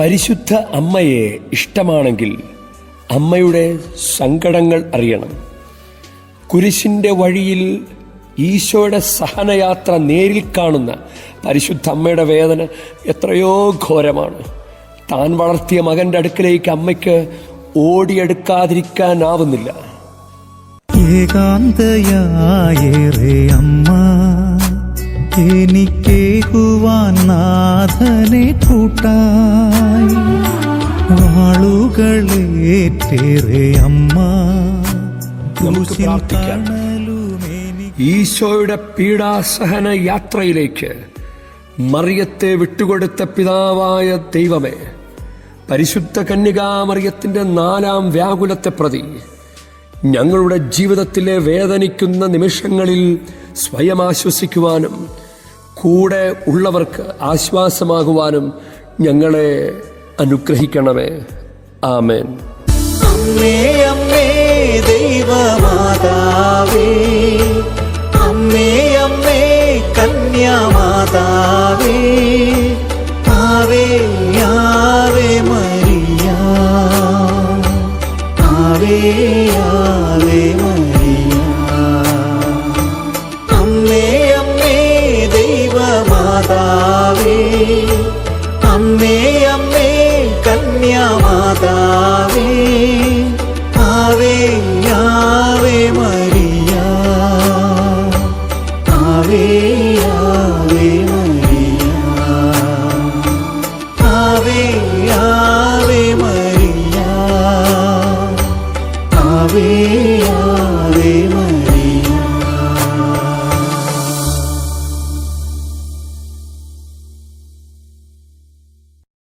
പരിശുദ്ധ അമ്മയെ ഇഷ്ടമാണെങ്കിൽ അമ്മയുടെ സങ്കടങ്ങൾ അറിയണം. കുരിശിന്റെ വഴിയിൽ ഈശോയുടെ സഹനയാത്ര നേരിൽ കാണുന്ന പരിശുദ്ധ അമ്മയുടെ വേദന എത്രയോ ഘോരമാണ്. താൻ വളർത്തിയ മകന്റെ അടുക്കലേക്ക് അമ്മയ്ക്ക് ഓടിയെടുക്കാതിരിക്കാനാവുന്നില്ല. ഏകാന്തയായേറെ അമ്മ. എനിക്കേകുവാൻ നാഥനെ കൂട്ടായി വാളുകളേറ്റേറെ അമ്മ നമുക്ക് പ്രാർത്ഥിക്കാം. തണലുമെനിക്ക് ഈശോയുടെ പീഡാസഹന യാത്രയിലേക്ക് മറിയത്തെ വിട്ടുകൊടുത്ത പിതാവായ ദൈവമേ പരിശുദ്ധ കന്യകാമറിയത്തിന്റെ നാലാം വ്യാകുലത്തെ പ്രതി ഞങ്ങളുടെ ജീവിതത്തിലെ വേദനിക്കുന്ന നിമിഷങ്ങളിൽ സ്വയം ആശ്വസിക്കുവാനും കൂടെ ഉള്ളവർക്ക് ആശ്വാസമാകുവാനും ഞങ്ങളെ അനുഗ്രഹിക്കണമേ. ആമേൻ. അമ്മേ അമ്മേ ദൈവമാതാവേ. അമ്മേ അമ്മേ കന്യാമാതാവേ. ആവേ ആവേ മരിയ. ആവേ ആവേ കന്യാമാതാവേ അമ്മേ അമ്മേ കന്യാമാതാവേ.